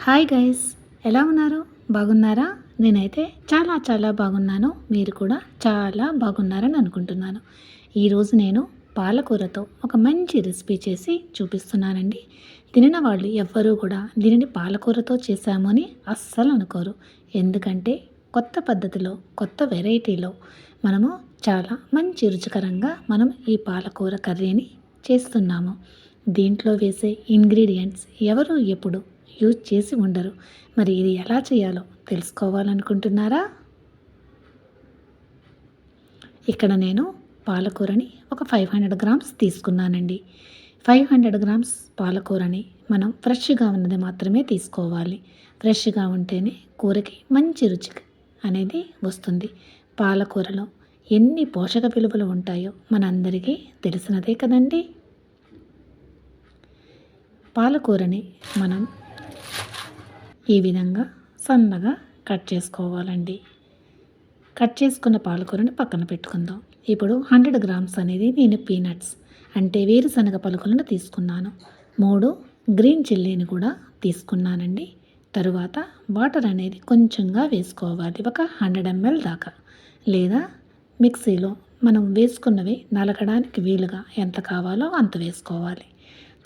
Hi guys ఎలా ఉన్నారు? బాగున్నారా? నేనైతే చాలా చాలా బాగున్నాను. మీరు కూడా చాలా బాగున్నారని అనుకుంటున్నాను. ఈరోజు నేను పాలకూరతో ఒక మంచి రెసిపీ చేసి చూపిస్తున్నానండి. తినిన వాళ్ళు ఎవ్వరూ కూడా దీనిని పాలకూరతో చేశాము అని అస్సలు అనుకోరు. ఎందుకంటే కొత్త పద్ధతిలో కొత్త వెరైటీలో మనము చాలా మంచి రుచికరంగా మనం ఈ పాలకూర కర్రీని చేస్తున్నాము. దీంట్లో వేసే ఇంగ్రీడియంట్స్ ఎవరు ఎప్పుడు యూజ్ చేసి ఉండరు. మరి ఇది ఎలా చేయాలో తెలుసుకోవాలనుకుంటున్నారా? ఇక్కడ నేను పాలకూరని ఒక ఫైవ్ హండ్రెడ్ గ్రామ్స్ తీసుకున్నానండి. ఫైవ్ హండ్రెడ్ గ్రామ్స్ పాలకూరని మనం ఫ్రెష్గా ఉన్నది మాత్రమే తీసుకోవాలి. ఫ్రెష్గా ఉంటేనే కూరకి మంచి రుచి అనేది వస్తుంది. పాలకూరలో ఎన్ని పోషక విలువలు ఉంటాయో మనందరికీ తెలిసినదే కదండి. పాలకూరని మనం ఈ విధంగా సన్నగా కట్ చేసుకోవాలండి. కట్ చేసుకున్న పాలకూరని పక్కన పెట్టుకుందాం. ఇప్పుడు హండ్రెడ్ గ్రామ్స్ అనేది నేను పీనట్స్ అంటే వేరుశనగ పలుకులను తీసుకున్నాను. మూడు గ్రీన్ చిల్లీని కూడా తీసుకున్నానండి. తరువాత వాటర్ అనేది కొంచెంగా వేసుకోవాలి. ఒక హండ్రెడ్ ఎంఎల్ దాకా. లేదా మిక్సీలో మనం వేసుకున్నవి నలకడానికి వీలుగా ఎంత కావాలో అంత వేసుకోవాలి.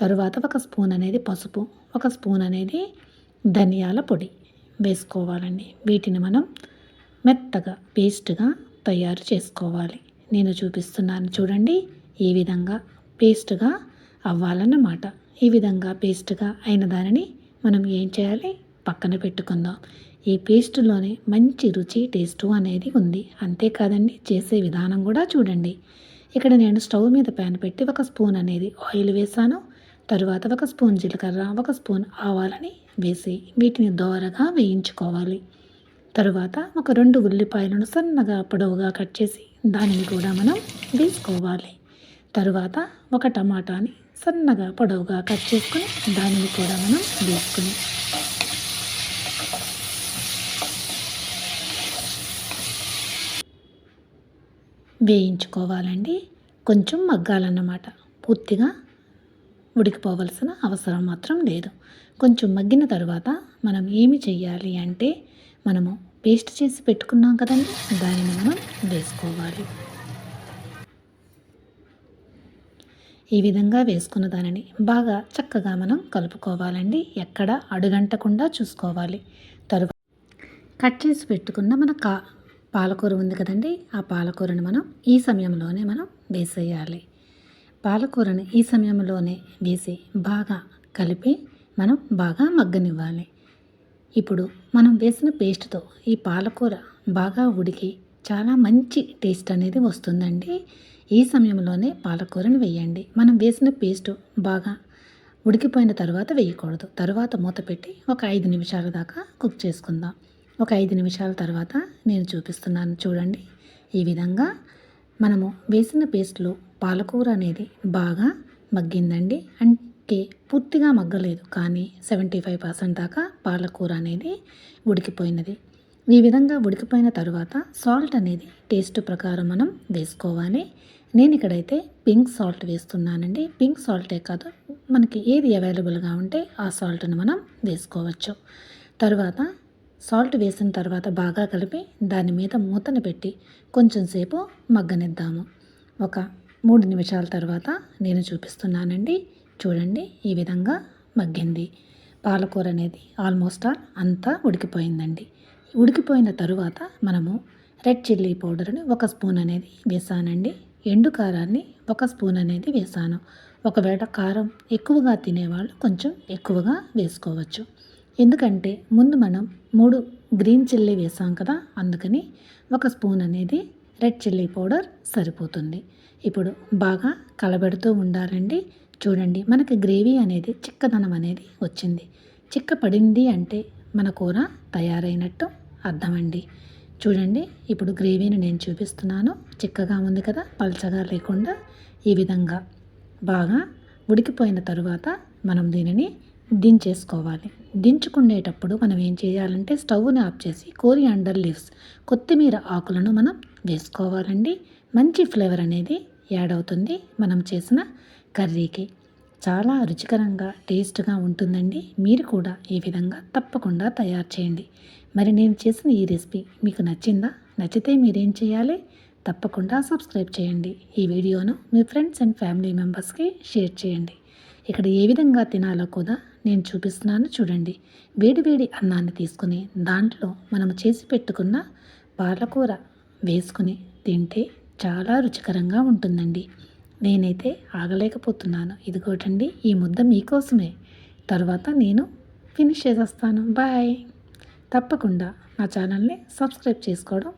తరువాత ఒక స్పూన్ అనేది పసుపు ఒక స్పూన్ అనేది ధనియాల పొడి వేసుకోవాలండి. వీటిని మనం మెత్తగా పేస్ట్గా తయారు చేసుకోవాలి. నేను చూపిస్తున్నాను చూడండి ఈ విధంగా పేస్ట్గా అవ్వాలన్నమాట. ఈ విధంగా పేస్ట్గా అయిన దానిని మనం ఏం చేయాలి? పక్కన పెట్టుకుందాం. ఈ పేస్టులోనే మంచి రుచి టేస్టు అనేది ఉంది. అంతేకాదండి చేసే విధానం కూడా చూడండి. ఇక్కడ నేను స్టవ్ మీద ప్యాన్ పెట్టి ఒక స్పూన్ అనేది ఆయిల్ వేసాను. తరువాత ఒక స్పూన్ జీలకర్ర ఒక స్పూన్ ఆవాలని వేసి వీటిని దోరగా వేయించుకోవాలి. తరువాత ఒక రెండు ఉల్లిపాయలను సన్నగా పొడవుగా కట్ చేసి దానిని కూడా మనం వేసుకోవాలి. తరువాత ఒక టమాటాని సన్నగా పొడవుగా కట్ చేసుకుని దానిని కూడా మనం వేసుకుని వేయించుకోవాలండి. కొంచెం మగ్గాలన్నమాట. పూర్తిగా ఉడికిపోవలసిన అవసరం మాత్రం లేదు. కొంచెం మగ్గిన తర్వాత మనం ఏమి చెయ్యాలి అంటే మనము పేస్ట్ చేసి పెట్టుకున్నాం కదండి దానిని మనం వేసుకోవాలి. ఈ విధంగా వేసుకున్న దానిని బాగా చక్కగా మనం కలుపుకోవాలండి. ఎక్కడ అడుగంటకుండా చూసుకోవాలి. తరువాత కట్ చేసి పెట్టుకున్న మన కా పాలకూర ఉంది కదండి ఆ పాలకూరని మనం ఈ సమయంలోనే మనం వేసేయాలి. పాలకూరని ఈ సమయంలోనే వేసి బాగా కలిపి మనం బాగా మగ్గనివ్వాలి. ఇప్పుడు మనం వేసిన పేస్ట్తో ఈ పాలకూర బాగా ఉడికి చాలా మంచి టేస్ట్ అనేది వస్తుందండి. ఈ సమయంలోనే పాలకూరని వేయండి. మనం వేసిన పేస్ట్ బాగా ఉడికిపోయిన తర్వాత వేయకూడదు. తర్వాత మూత పెట్టి ఒక ఐదు నిమిషాల దాకా కుక్ చేసుకుందాం. ఒక ఐదు నిమిషాల తర్వాత నేను చూపిస్తున్నాను చూడండి. ఈ విధంగా మనము వేసిన పేస్ట్లో పాలకూర అనేది బాగా మగ్గిందండి. అంటే పూర్తిగా మగ్గలేదు. కానీ సెవెంటీ ఫైవ్ పర్సెంట్ దాకా పాలకూర అనేది ఉడికిపోయినది. ఈ విధంగా ఉడికిపోయిన తర్వాత సాల్ట్ అనేది టేస్ట్ ప్రకారం మనం వేసుకోవాలి. నేను ఇక్కడైతే పింక్ సాల్ట్ వేస్తున్నానండి. పింక్ సాల్టే కాదు మనకి ఏది అవైలబుల్గా ఉంటే ఆ సాల్ట్ని మనం వేసుకోవచ్చు. తర్వాత సాల్ట్ వేసిన తర్వాత బాగా కలిపి దాని మీద మూతను పెట్టి కొంచెం సేపు మగ్గనిద్దాము. ఒక మూడు నిమిషాల తర్వాత నేను చూపిస్తున్నానండి. చూడండి ఈ విధంగా మగ్గింది. పాలకూర అనేది ఆల్మోస్ట్ ఆల్ అంతా ఉడికిపోయిందండి. ఉడికిపోయిన తరువాత మనము రెడ్ చిల్లీ పౌడర్ని ఒక స్పూన్ అనేది వేసానండి. ఎండు కారాన్ని ఒక స్పూన్ అనేది వేసాను. ఒకవేళ కారం ఎక్కువగా తినేవాళ్ళు కొంచెం ఎక్కువగా వేసుకోవచ్చు. ఎందుకంటే ముందు మనం మూడు గ్రీన్ చిల్లీ వేసాం కదా అందుకని ఒక స్పూన్ అనేది రెడ్ చిల్లీ పౌడర్ సరిపోతుంది. ఇప్పుడు బాగా కలబెడుతూ ఉండాలండి. చూడండి మనకి గ్రేవీ అనేది చిక్కదనం అనేది వచ్చింది. చిక్క పడింది అంటే మన కూర తయారైనట్టు అర్థమండి. చూడండి ఇప్పుడు గ్రేవీని నేను చూపిస్తున్నాను. చిక్కగా ఉంది కదా పల్చగా లేకుండా ఈ విధంగా బాగా ఉడికిపోయిన తరువాత మనం దీనిని దించేసుకోవాలి. దించుకునేటప్పుడు మనం ఏం చేయాలంటే స్టవ్ని ఆఫ్ చేసి కోరియాండర్ లీవ్స్ కొత్తిమీర ఆకులను మనం వేసుకోవాలండి. మంచి ఫ్లేవర్ అనేది యాడ్ అవుతుంది మనం చేసిన కర్రీకి. చాలా రుచికరంగా టేస్ట్గా ఉంటుందండి. మీరు కూడా ఈ విధంగా తప్పకుండా తయారు చేయండి. మరి నేను చేసిన ఈ రెసిపీ మీకు నచ్చిందా? నచ్చితే మీరేం చేయాలి? తప్పకుండా సబ్స్క్రైబ్ చేయండి. ఈ వీడియోను మీ ఫ్రెండ్స్ అండ్ ఫ్యామిలీ మెంబర్స్కి షేర్ చేయండి. ఇక్కడ ఏ విధంగా తినాలో కూడా నేను చూపిస్తున్నాను చూడండి. వేడివేడి అన్నాన్ని తీసుకుని దాంట్లో మనం చేసి పెట్టుకున్న పాలకూర వేసుకుని తింటే చాలా రుచికరంగా ఉంటుందండి. నేనైతే ఆగలేకపోతున్నాను. ఇదిగోటండి ఈ ముద్ద మీకోసమే. తర్వాత నేను ఫినిష్ చేసేస్తాను. బాయ్. తప్పకుండా నా ఛానల్ని సబ్స్క్రైబ్ చేసుకోవడం